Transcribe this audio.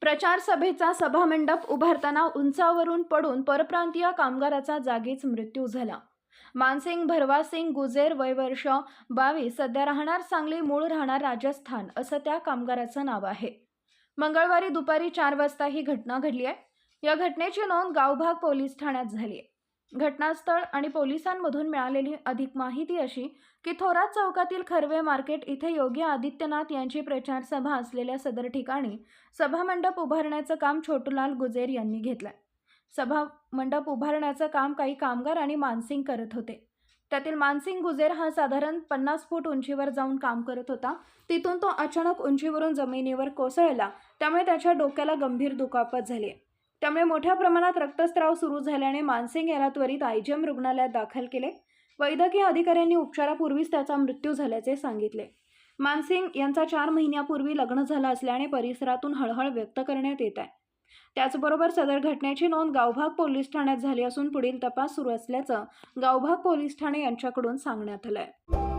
प्रचार सभेचा सभामंडप उभारताना उंचावरून पडून परप्रांतीय कामगाराचा जागीच मृत्यू झाला. मानसिंग भरवासिंग गुजेर वय वर्ष बावीस सध्या राहणार सांगली मूळ राहणार राजस्थान असं त्या कामगाराचं नाव आहे. मंगळवारी दुपारी चार वाजता ही घटना घडली आहे. या घटनेची नोंद गावभाग पोलीस ठाण्यात झाली आहे. घटनास्थळ आणि पोलिसांमधून मिळालेली अधिक माहिती अशी की थोरात चौकातील खर्वे मार्केट इथे योगी आदित्यनाथ यांची प्रचार सभा असलेल्या सदर ठिकाणी सभामंडप उभारण्याचं काम छोटूलाल गुजेर यांनी घेतलंय. सभा मंडप उभारण्याचं काम काही कामगार आणि मानसिंग करत होते. त्यातील मानसिंग गुजेर हा साधारण पन्नास फूट उंचीवर जाऊन काम करत होता. तिथून तो अचानक उंचीवरून जमिनीवर कोसळला. त्यामुळे त्याच्या डोक्याला गंभीर दुखापत झाली. त्यामुळे मोठ्या प्रमाणात रक्तस्त्राव सुरू झाल्याने मानसिंग याला त्वरित आयजीएम रुग्णालयात दाखल केले. वैद्यकीय अधिकाऱ्यांनी उपचारापूर्वीच त्याचा मृत्यू झाल्याचे सांगितले. मानसिंग यांचा चार महिन्यापूर्वी लग्न झालं असल्याने परिसरातून हळहळ व्यक्त करण्यात येत आहे. त्याचबरोबर सदर घटनेची नोंद गावभाग पोलीस ठाण्यात झाली असून पुढील तपास सुरू असल्याचं गावभाग पोलीस ठाणे यांच्याकडून सांगण्यात आलं आहे